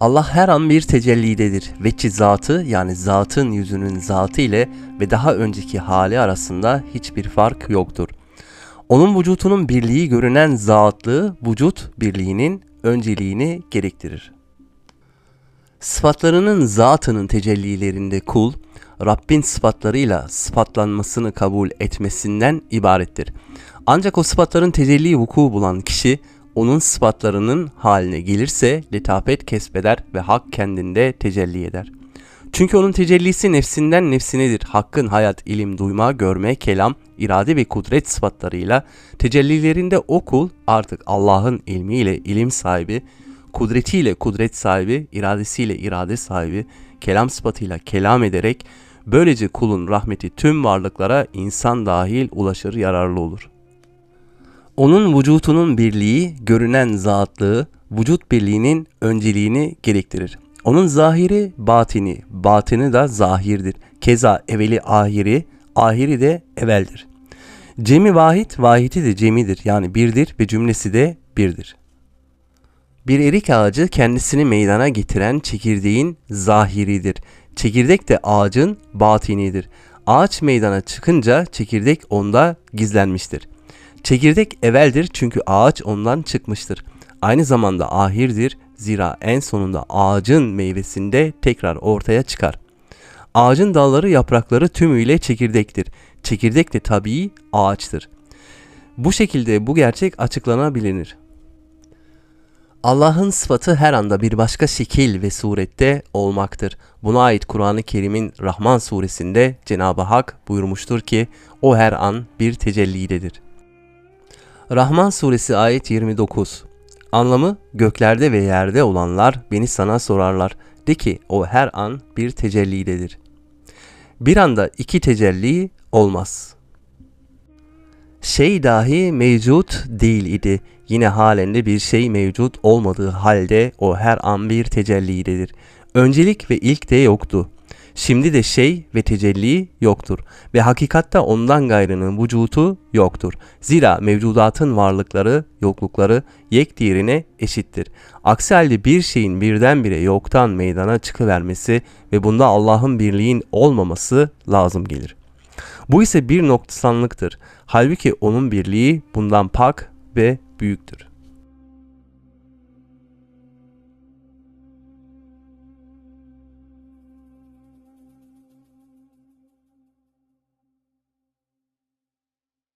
Allah her an bir tecellidedir. Veçi zatı yani zatın yüzünün zatı ile ve daha önceki hali arasında hiçbir fark yoktur. Onun vücutunun birliği görünen zatlığı vücut birliğinin önceliğini gerektirir. Sıfatlarının zatının tecellilerinde kul, Rabbin sıfatlarıyla sıfatlanmasını kabul etmesinden ibarettir. Ancak o sıfatların tecelli vuku bulan kişi, onun sıfatlarının haline gelirse letafet kesbeder ve hak kendinde tecelli eder. Çünkü onun tecellisi nefsinden nefsinedir. Hakkın hayat, ilim, duyma, görme, kelam, irade ve kudret sıfatlarıyla tecellilerinde o kul artık Allah'ın ilmiyle ilim sahibi, kudretiyle kudret sahibi, iradesiyle irade sahibi, kelam sıfatıyla kelam ederek böylece kulun rahmeti tüm varlıklara insan dahil ulaşır yararlı olur. Onun vücutunun birliği, görünen zatlığı, vücut birliğinin önceliğini gerektirir. Onun zahiri batini, batini da zahirdir. Keza evveli ahiri, ahiri de evveldir. Cemi vahid, vahidi de cemidir yani birdir ve cümlesi de birdir. Bir erik ağacı kendisini meydana getiren çekirdeğin zahiridir. Çekirdek de ağacın batinidir. Ağaç meydana çıkınca çekirdek onda gizlenmiştir. Çekirdek evveldir çünkü ağaç ondan çıkmıştır. Aynı zamanda ahirdir zira en sonunda ağacın meyvesinde tekrar ortaya çıkar. Ağacın dalları yaprakları tümüyle çekirdektir. Çekirdek de tabii ağaçtır. Bu şekilde bu gerçek açıklanabilir. Allah'ın sıfatı her anda bir başka şekil ve surette olmaktır. Buna ait Kur'an-ı Kerim'in Rahman suresinde Cenab-ı Hak buyurmuştur ki o her an bir tecellidedir. Rahman suresi ayet 29 Anlamı göklerde ve yerde olanlar beni sana sorarlar. De ki o her an bir tecellidedir. Bir anda iki tecelli olmaz. Şey dahi mevcut değil idi. Yine halinde bir şey mevcut olmadığı halde o her an bir tecellidedir. Öncelik ve ilk de yoktu. Şimdi de şey ve tecelli yoktur ve hakikatta ondan gayrının vücutu yoktur. Zira mevcudatın varlıkları, yoklukları yek diğerine eşittir. Aksi halde bir şeyin birdenbire yoktan meydana çıkıvermesi ve bunda Allah'ın birliğin olmaması lazım gelir. Bu ise bir noksanlıktır. Halbuki onun birliği bundan pak ve büyüktür.